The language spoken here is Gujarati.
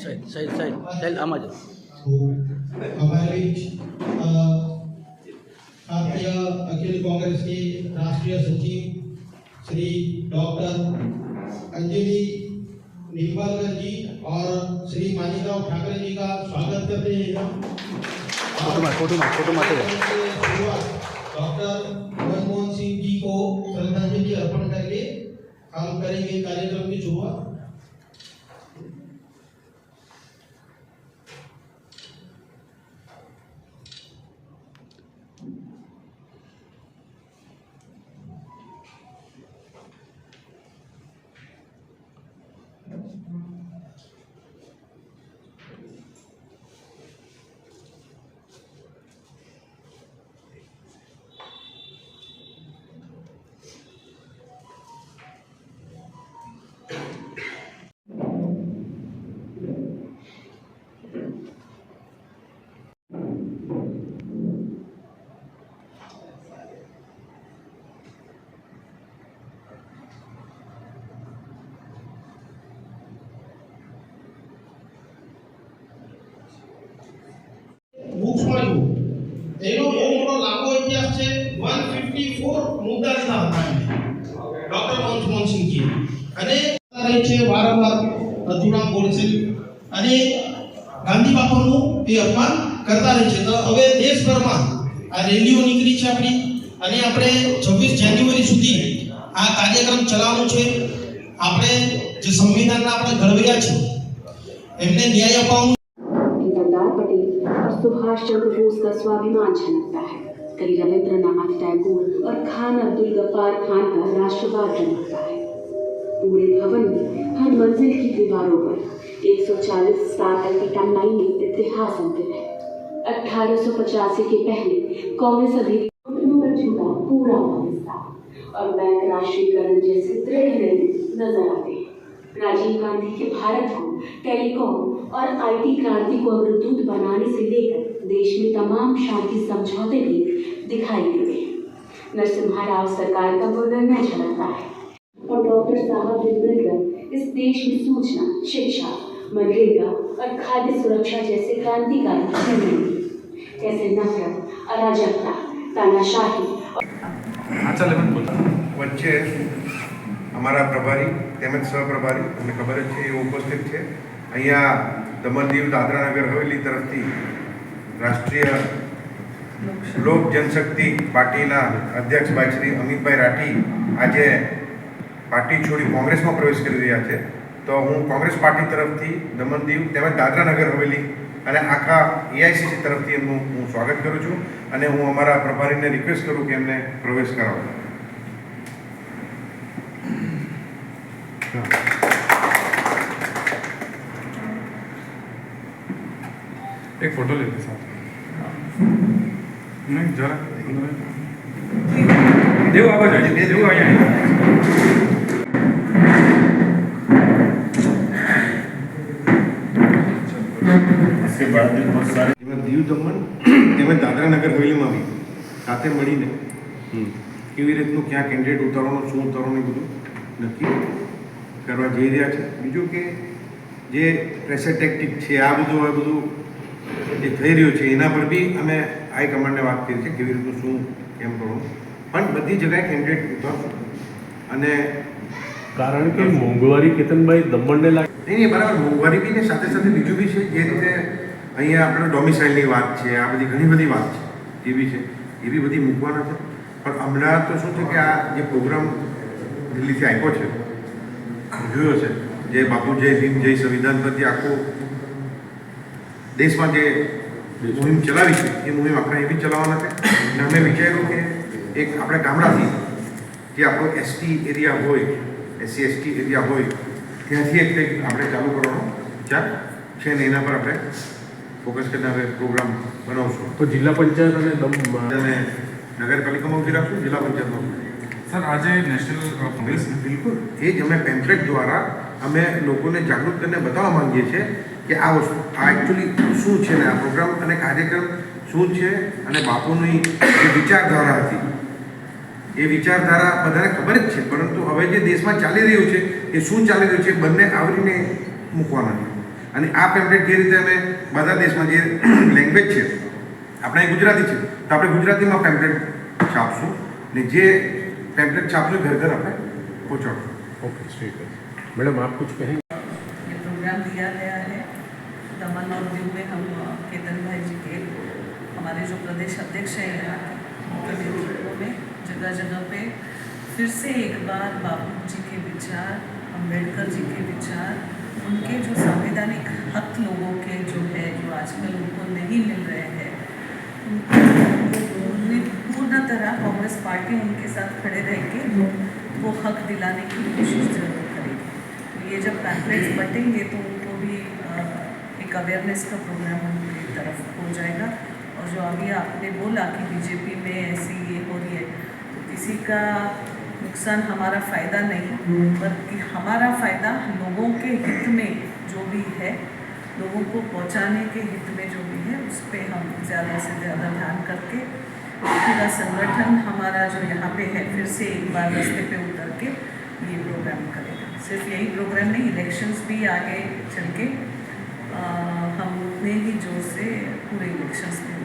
સાઈડ સાઈડ સાઈડ સાઈડ આમાં જ તો અમારી અ, ભારતીય અખિલ कांग्रेस के राष्ट्रीय सचिव श्री डॉक्टर अंजलि निम्बालकर जी और श्री मानिकराव ठाकरे जी का स्वागत करते हैं फोटो मार फोटो मार डॉक्टर मनमोहन सिंह जी को श्रद्धांजलि अर्पण करके काम करेंगे कार्यक्रम की शुरुआत 154 મુદ્દા લીધા હતા એમણે. ડોક્ટર મનમોહન સિંહજી અને રહે છે વારંવાર અધૂરા બોલશે અને ગાંધી બાપાનું એ અપમાન કરતા રહે છે તો હવે દેશભરમાં આ રેલીઓ નીકળી છે આપણી અને આપણે છવ્વીસ જાન્યુઆરી સુધી આ કાર્યક્રમ ચલાવવાનો છે આપણે જે સંવિધાનના આપણે ઘડવૈયા છે એમને ન્યાય અપાવવાનો सरदार पटेल और सुभाष चंद्र बोस का स्वाभिमान झलकता है कहीं रविंद्रनाथ टैगोर और खान अब्दुल गफ्फार खान का राष्ट्रवाद चमकता है। पूरे भवन में हर मंजिल की दीवारों पर 140 स्टार की टंगाई में इतिहास अंकित है। 1885 के पहले कांग्रेस अधिकारियों पर झुका पूरा पाकिस्तान और बैंक राष्ट्रीयकरण जैसे दृढ़ नज़र आते हैं। राजीव गांधी के भारत को टेलीकॉम और आईटी क्रांति को अग्रदूत बनाने से लेकर देश में तमाम शांति समझौते भी दिखाई देते हैं नरसिम्हा राव सरकार का वो निर्णय झलकता है और डॉक्टर साहब ने मिलकर इस देश में सूचना शिक्षा मनरेगा और खाद्य सुरक्षा जैसे क्रांतिकारी निर्णय लिए कैसे नफरत अराजकता तानाशाही હા ચાલે મને બોલ વચ્ચે અમારા પ્રભારી તેમજ સહપ્રભારી તમને ખબર જ છે એ ઉપસ્થિત છે અહીંયા દમણ દીવ દાદરાનગર હવેલી તરફથી રાષ્ટ્રીય લોક જનશક્તિ પાર્ટીના અધ્યક્ષ ભાઈ શ્રી અમિતભાઈ રાઠી આજે પાર્ટી છોડી કોંગ્રેસમાં પ્રવેશ કરી રહ્યા છે. તો હું કોંગ્રેસ પાર્ટી તરફથી દમણ દીવ તેમજ દાદરાનગર હવેલી અને આખા એઆઈસીસી તરફથી એમનું હું સ્વાગત કરું છું અને હું અમારા પ્રભારીને રિક્વેસ્ટ કરું કે એમને પ્રવેશ કરાવો. એક ફોટો લેતે સાથે. નહીં જરા દેવ આવા જાય દેવ અહીંયા દીવ દમણ તેમજ દાદરાનગર હવેલીમાં બી સાથે મળીને કેવી રીતનું ક્યાં કેન્ડિડેટ ઉતારવાનું શું ઉતારવાનું એ બધું નક્કી કરવા જઈ રહ્યા છે. બીજું કે જે પ્રેશર ટેક્ટિક છે આ બધું હવે બધું જે થઈ રહ્યું છે એના પર બી અમે હાઈકમાન્ડને વાત કરી છે કેવી રીતનું શું કેમ કરવું. પણ બધી જગ્યાએ કેન્ડિડેટ ઉતારશું અને કારણ કે મોંઘવારી કેતનભાઈ દમણને લાગે નહીં નહીં બરાબર મોંઘવારી બી સાથે સાથે બીજું બી છે જે રીતે અહીંયા આપણે ડોમિસાઇલની વાત છે આ બધી ઘણી બધી વાત છે એ બી છે એ બી બધી મૂકવાના છે. પણ હમણાં તો શું છે કે આ જે પ્રોગ્રામ દિલ્હીથી આપ્યો છે જોયો છે જે બાપુ જય ભીમ જય સંવિધાન પરથી આખો દેશમાં જે મુહિમ ચલાવી છે એ મુહિમ આપણે એ બી ચલાવવાના છે. અને અમે વિચાર્યું કે એક આપણે ગામડાથી જે આપણો એસટી એરિયા હોય એસસી એસટી એરિયા હોય ત્યાંથી એક કંઈક આપણે ચાલુ કરવાનો વિચાર છે ને એના પર આપણે ફોકસ કરીને હવે પ્રોગ્રામ બનાવશું. તો જિલ્લા પંચાયત અને અને નગરપાલિકામાં ઊભી રાખશું જિલ્લા પંચાયતમાં સર આજે નેશનલ કોંગ્રેસ બિલકુલ. એ જ અમે પેમ્પલેટ દ્વારા અમે લોકોને જાગૃત કરીને બતાવવા માંગીએ છીએ કે આ વસ્તુ આ એકચ્યુઅલી શું છે ને આ પ્રોગ્રામ અને કાર્યક્રમ શું છે અને બાપુની જે વિચારધારા હતી, એ વિચારધારા બધાને ખબર જ છે. પરંતુ હવે જે દેશમાં ચાલી રહ્યું છે, એ શું ચાલી રહ્યું છે બંને આવરીને મૂકવાના છે. અને આ પેમ્પલેટ જે રીતે અમે બધા દેશમાં જે લેંગ્વેજ છે, આપણે ગુજરાતી છે, તો આપણે ગુજરાતીમાં પેમ્પલેટ છાપશું. ને જે પેમ્પલેટ છાપશું ઘર ઘર આપણે પહોંચાડશું. ઓકે મેડમ આપ કુછ કહેંગે प्रोग्राम दिया गया है। दमन और दीव में हम केतन भाई जी के, हमारे जो प्रदेश अध्यक्ष हैं यहाँ के उनके में जगह जगह पे, फिर से एक बार बापू जी के विचार अंबेडकर जी के विचार, उनके जो संवैधानिक हक लोगों के जो है, जो आजकल उनको नहीं मिल रहे हैं, उनको पूर्ण तरह कांग्रेस पार्टी उनके साथ खड़े रह के वो हक दिलाने की कोशिश ये जब पैम्पलेट्स बटेंगे तो उनको भी एक अवेयरनेस का प्रोग्राम उनकी तरफ़ हो जाएगा। और जो अभी आपने बोला कि बीजेपी में ऐसी ये हो रही है तो किसी का नुकसान हमारा फ़ायदा नहीं बल्कि हमारा फ़ायदा लोगों के हित में जो भी है लोगों को पहुँचाने के हित में जो भी है उस पर हम ज़्यादा से ज़्यादा ध्यान करके पूरा संगठन हमारा जो यहाँ पे है फिर से एक बार रास्ते पे उतर के ये प्रोग्राम करेगा सिर्फ यही प्रोग्राम नहीं इलेक्शंस भी आगे चल के अ, हम उतने ही जोर से पूरे इलेक्शंस में लड़ेंगे